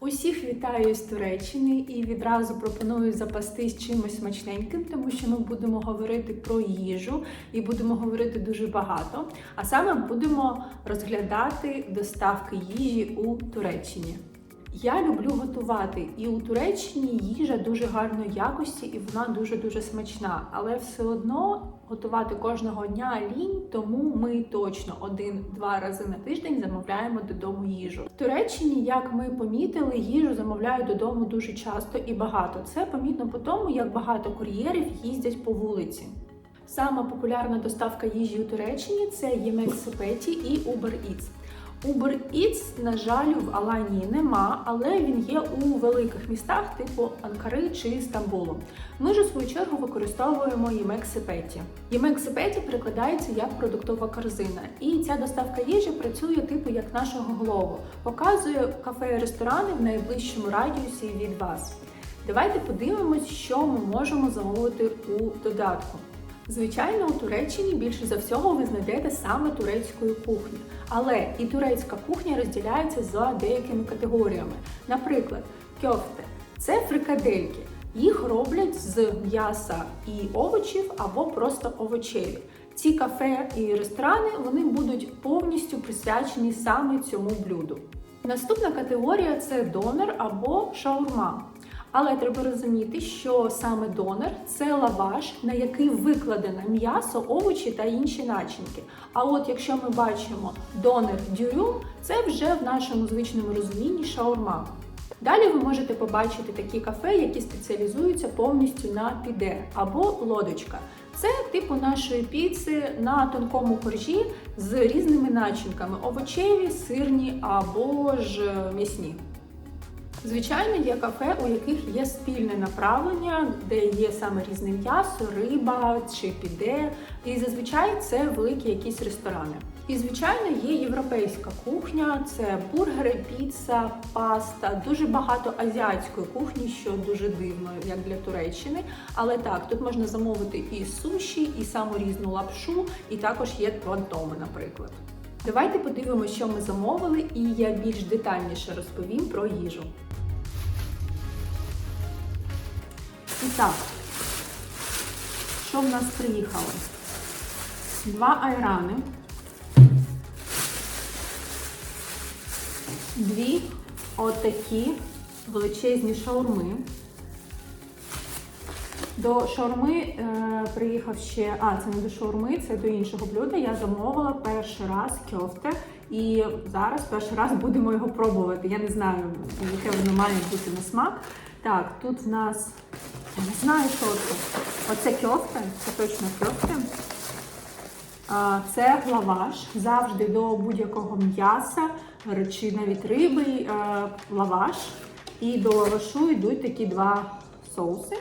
Усіх вітаю з Туреччини і відразу пропоную запастись чимось смачненьким, тому що ми будемо говорити про їжу і будемо говорити дуже багато. А саме будемо розглядати доставки їжі у Туреччині. Я люблю готувати, і у Туреччині їжа дуже гарної якості і вона дуже дуже смачна. Але все одно готувати кожного дня лінь, тому ми точно один-два рази на тиждень замовляємо додому їжу. В Туреччині, як ми помітили, їжу замовляють додому дуже часто і багато. Це помітно по тому, як багато кур'єрів їздять по вулиці. Сама популярна доставка їжі у Туреччині це Yemek Sepeti і Uber Eats. Uber Eats, на жаль, в Аланії нема, але він є у великих містах, типу Анкари чи Стамбулу. Ми ж у свою чергу використовуємо. Yemek Sepeti перекладається як продуктова корзина, і ця доставка їжі працює типу як нашого голову, показує кафе і ресторани в найближчому радіусі від вас. Давайте подивимось, що ми можемо замовити у додатку. Звичайно, у Туреччині більше за всього ви знайдете саме турецької кухні, але і турецька кухня розділяється за деякими категоріями. Наприклад, кьофте це фрикадельки. Їх роблять з м'яса і овочів або просто овочеві. Ці кафе і ресторани вони будуть повністю присвячені саме цьому блюду. Наступна категорія це донор або шаурма. Але треба розуміти, що саме донор це лаваш, на який викладено м'ясо, овочі та інші начинки. А от якщо ми бачимо донор дюрюм, це вже в нашому звичному розумінні шаурма. Далі ви можете побачити такі кафе, які спеціалізуються повністю на піде або лодочка. Це типу нашої піци на тонкому коржі з різними начинками: овочеві, сирні або ж м'ясні. Звичайно, є кафе, у яких є спільне направлення, де є саме різне м'ясо, риба чи піде. І зазвичай це великі якісь ресторани. І звичайно є європейська кухня, це бургери, піца, паста, дуже багато азіатської кухні, що дуже дивно, як для Туреччини. Але так, тут можна замовити і суші, і саму різну лапшу, і також є твантоми, наприклад. Давайте подивимося, що ми замовили, і я більш детальніше розповім про їжу. І так, що в нас приїхало? Два айрани, дві отакі величезні шаурми. До шаурми е, приїхав ще, а це не до шаурми, це до іншого блюда. Я замовила перший раз кьофте. І зараз перший раз будемо його пробувати. Я не знаю, яке воно має бути на смак. Так, тут в нас не знаю, що це. Оце кьофте, це точно кьофте. Це лаваш. Завжди до будь-якого м'яса чи навіть риби е, лаваш. І до лавашу йдуть такі два соуси.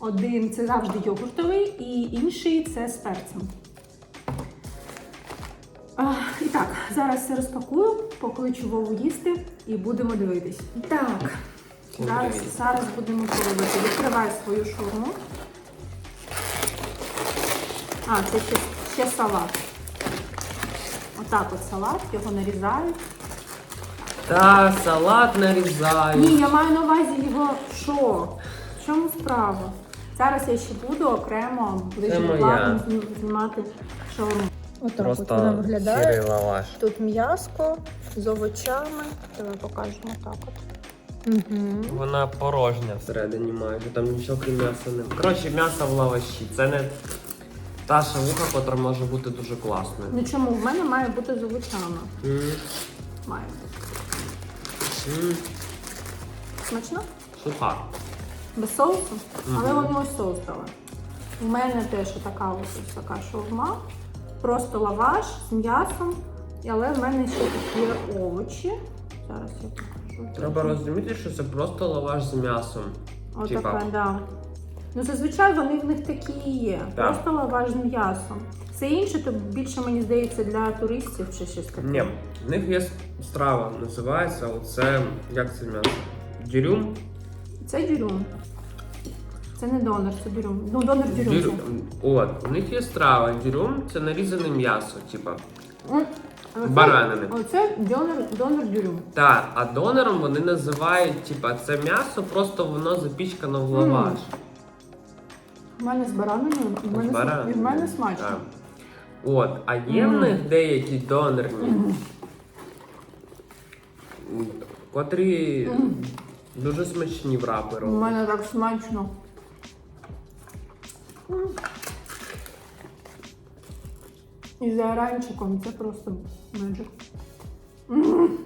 Один це завжди йогуртовий, і інший це з перцем. І так, зараз все розпакую, покличу Вову їсти і будемо дивитись. Так, зараз, зараз будемо пробувати. Відкриваю свою шурму. А, це ще, ще салат. Отак от салат, його нарізають. Та салат нарізаю. Ні, я маю на увазі його що? В чому справа? Зараз я ще буду окремо ближче моя. планом зні- знімати шаурму. Отак от вона Просто виглядає. сірий лаваш. Тут м'яско з овочами. Давай покажемо так от. Угу. Вона порожня всередині майже, там нічого крім м'яса немає. Коротше, м'ясо в лаваші. Це не та шавуха, котра може бути дуже класною. Ну чому? В мене має бути з овочами. Має бути. м, Смачно? Суха. Без соусу? Але Мгм. вони ось соус дали. У мене теж така ось ось така шаурма. Просто лаваш з м'ясом. Але в мене ще тут є овочі. Зараз я покажу. Треба розуміти, що це просто лаваш з м'ясом. Отака, Типа. да. Ну, зазвичай вони в них такі і є. Так. Просто лаваш з м'ясом. Все інше, то більше, мені здається, для туристів чи щось таке. Ні, в них є страва, називається оце. Як це м'ясо? Дюрюм? Це дюрюм. Це не донор, це дюрюм. Ну, донор дюрюм. Дюрюм. От, у них є страва. Дюрюм це нарізане м'ясо, типа. Баранини. Оце донор, донор дюрю. Так, а донором вони називають, типа, це м'ясо, просто воно запічкано в лаваш. У мене з бараниною, в мене, З бараниною. від мене смачно. Так. От, а є в них деякі донорні, м, котрі дуже смачні в рапи У роблять. мене так смачно. М. І за ранчиком це просто меджик. М.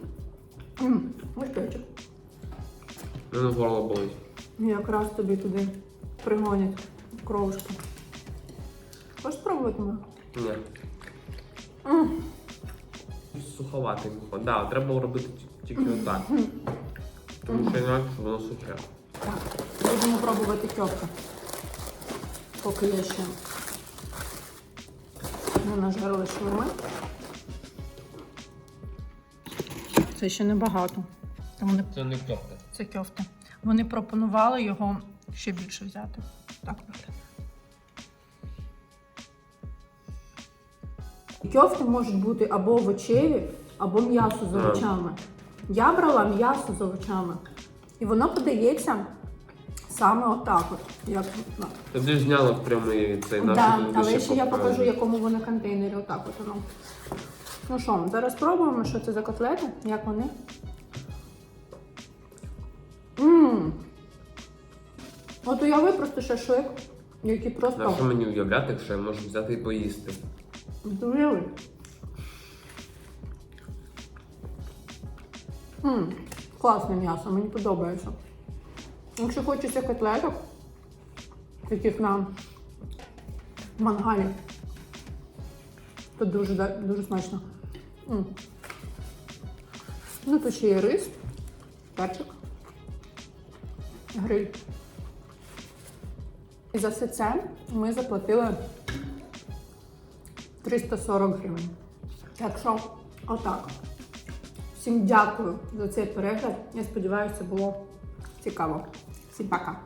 М. Ось. Мене горло болить. Якраз тобі туди пригонять кровушку. Хочеш спробувати мене? Ні. Суховатий виходить. Да, треба робити тільки отак. Тому що інакше воно сухе. Так, будемо пробувати кьопки. Поки я ще не нажарила шаурми. Це ще небагато. Вони Це не копте. це кьофти. Вони пропонували його ще більше взяти. Так виглядає. Кьофти можуть бути або овочеві, або м'ясо з овочами. Я брала м'ясо з овочами. І воно подається саме отак. От, як, ну, Ти зняла прямий цей наш. да, але ще я покажу, якому вони контейнері. Отак от воно. Ну що, зараз спробуємо, що це за котлети, як вони. Ммм. От уяви просто шашлик, який просто. На що мені уявляти, якщо я можу взяти і поїсти? Ммм, класне м'ясо, мені подобається. Якщо хочеться котлеток, таких на мангалі, то дуже, дуже смачно. М. Ну, тут ще є рис, перчик, гриль. І за все це ми заплатили 340 гривень. Так що, отак. Всім дякую за цей перегляд. Я сподіваюся, це було цікаво. Всім пока!